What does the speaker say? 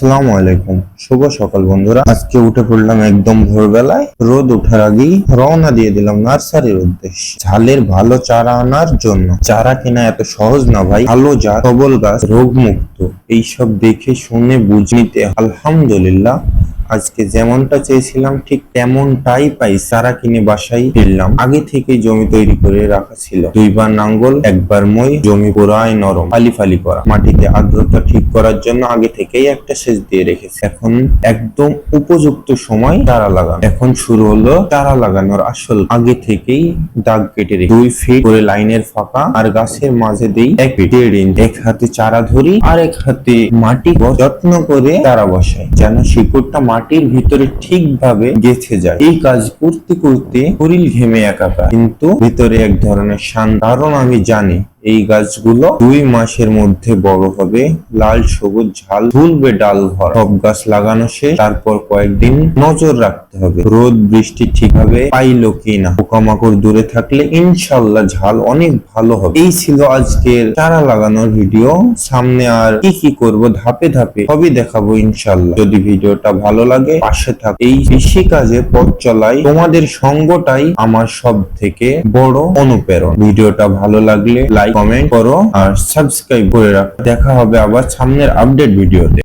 আসসালামু আলাইকুম। শুভ সকাল বন্ধুরা। আজকে উঠে পড়লাম একদম ভোরবেলায়। রোদ ওঠার আগেই রওনা দিয়ে দিলাম নার্সারির উদ্দেশ্যে। ঝালের ভালো চারা আনার জন্য। চারা কেনা এত সহজ না ভাই। ভালো জাত সবল গাছ রোগ মুক্ত এইসব দেখে শুনে বুঝ নিতে আলহামদুলিল্লাহ। আজকে যেমনটা চেয়েছিলাম, ঠিক তেমনটাই পাই চারা কিনে বাসায় ফিরলাম। আগে থেকে জমি তৈরি করে রাখা ছিল। দুইবার নাঙ্গল, একবার মই, জমি পুরাই নরম ফালি ফালি করা। মাটিতে আর্দ্রতা ঠিক করার জন্য আগে থেকেই একটা সেচ দিয়ে রেখেছে। এখন একদম উপযুক্ত সময় চারা লাগানো। এখন শুরু হলো চারা লাগানোর আসল। আগে থেকেই দাগ কেটে রেখে দুই ফিট করে লাইনের ফাঁকা আর গাছের মাঝে দেই এক দেড় ইঞ্চ এক হাতে চারা ধরি আর এক হাতে মাটি যত্ন করে চারা বসাই যেন শিকড়টা মাটির ভিতরে ঠিকভাবে গেছে যায়। এই কাজ করতে করতে শরীর ঘেমে একাকা কিন্তু ভিতরে এক ধরনের শান কারণ আমি জানি এই গাছগুলো দুই মাসের মধ্যে বড় হবে। লাল, সবুজ, ঝাল তুলবে ডাল ভরা। সব গাছ লাগানো শেষ। তারপর কয়েকদিন নজর রাখতে হবে। রোদ, বৃষ্টি ঠিকভাবে পাইলো কিনা পোকামাকড় দূরে থাকলে ইনশাল্লাহ ঝাল অনেক ভালো হবে। এই ছিল আজকের চারা লাগানোর ভিডিও। সামনে আর কি কি করব ধাপে ধাপে সবই দেখাবো ইনশাল্লাহ। যদি ভিডিওটা ভালো লাগে, পাশে থাক। এই কৃষি কাজে পথ চলাই তোমাদের সঙ্গটাই আমার সব থেকে বড় অনুপ্রেরণ। ভিডিওটা ভালো লাগলে লাইক কমেন্ট করো আর সাবস্ক্রাইব করে রাখো। দেখা হবে আবার সামনের আপডেট ভিডিওতে।